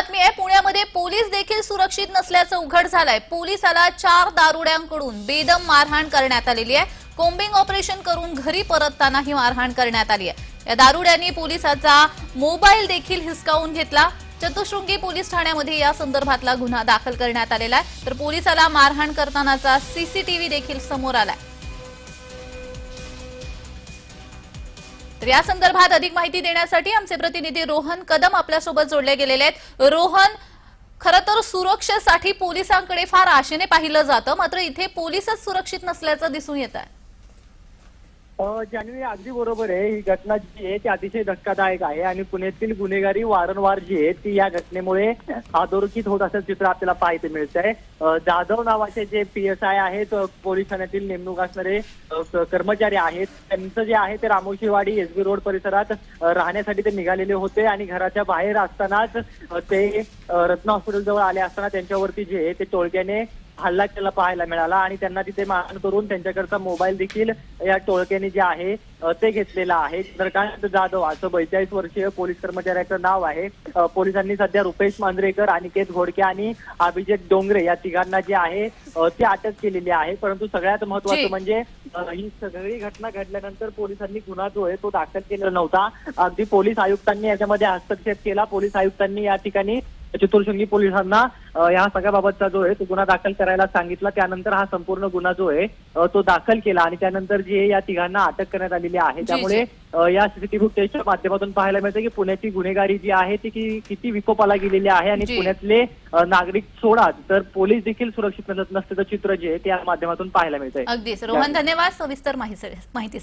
बातमी आहे पुण्यामध्ये पोलीस देखील सुरक्षित नसल्याचं उघड झालंय. पोलिसाला चार दारुड्यांकडून बेदम मारहाण करण्यात आलेली आहे. कोम्बिंग ऑपरेशन करून घरी परतताना ही मारहाण करण्यात आली आहे. या दारुड्यांनी पोलिसाचा मोबाईल देखील हिसकावून घेतला. चतुशृंगी पोलीस ठाण्यामध्ये या संदर्भातला गुन्हा दाखल करण्यात आलेला आहे. तर पोलिसाला मारहाण करतानाचा सीसीटीव्ही देखील समोर आलाय. तर या संदर्भात अधिक माहिती देण्यासाठी आमचे प्रतिनिधी रोहन कदम आपल्यासोबत जोडले गेलेले आहेत. रोहन खरं तर सुरक्षेसाठी पोलिसांकडे फार आशेने पाहिलं जातं मात्र इथे पोलीसच सुरक्षित नसल्याचं दिसून येत आहे. जानवी अगदी बरोबर आहे. ही घटना जी आहे ती अतिशय धक्कादायक आहे आणि पुण्यातील गुन्हेगारी वारंवार जी आहे ती या घटनेमुळे अधोरेखित होत असं चित्र आपल्याला पाहायला मिळत आहे जाधव नावाचे जे पी एस आय आहेत पोलीस ठाण्यातील नेमणूक असणारे कर्मचारी आहेत. त्यांचं जे आहे ते रामोशीवाडी एस बी रोड परिसरात राहण्यासाठी ते निघालेले होते आणि घराच्या बाहेर असतानाच ते रत्न हॉस्पिटल जवळ आले असताना त्यांच्यावरती जे आहे ते टोळक्याने हल्ला केला पाहायला मिळाला आणि त्यांना तिथे मारहाण करून त्यांच्याकडचा मोबाईल देखील या टोळक्याने जे आहे ते घेतलेला आहे. चंद्रकांत जाधव असं बेचाळीस वर्षीय पोलीस कर्मचाऱ्याचं नाव आहे. पोलिसांनी सध्या रुपेश मांजरेकर अनिकेत घोडके आणि अभिजित डोंगरे या तिघांना जे आहे ते अटक केलेली आहे. परंतु सगळ्यात. महत्वाचं म्हणजे ही सगळी घटना घडल्यानंतर पोलिसांनी गुन्हा जो आहे तो दाखल केलेला नव्हता. अगदी पोलीस आयुक्तांनी याच्यामध्ये हस्तक्षेप केला. पोलीस आयुक्तांनी या ठिकाणी चतुर्शृंगी पोलिसांना या सगळ्याबाबतचा जो आहे तो गुन्हा दाखल करायला सांगितला. त्यानंतर हा संपूर्ण गुन्हा जो आहे तो दाखल केला आणि त्यानंतर जे या तिघांना अटक करण्यात आलेली आहे. त्यामुळे या सीसीटीव्ही फुटेजच्या माध्यमातून पाहायला मिळतं की पुण्याची गुन्हेगारी जी आहे ती कि- किती विकोपाला गेलेली आहे आणि. पुण्यातले नागरिक सोडा तर पोलीस देखील सुरक्षित नसत- नसल्याचं चित्र जे आहे ते या माध्यमातून पाहायला मिळतंय. अगदीच. रोहन धन्यवाद. सविस्तर माहिती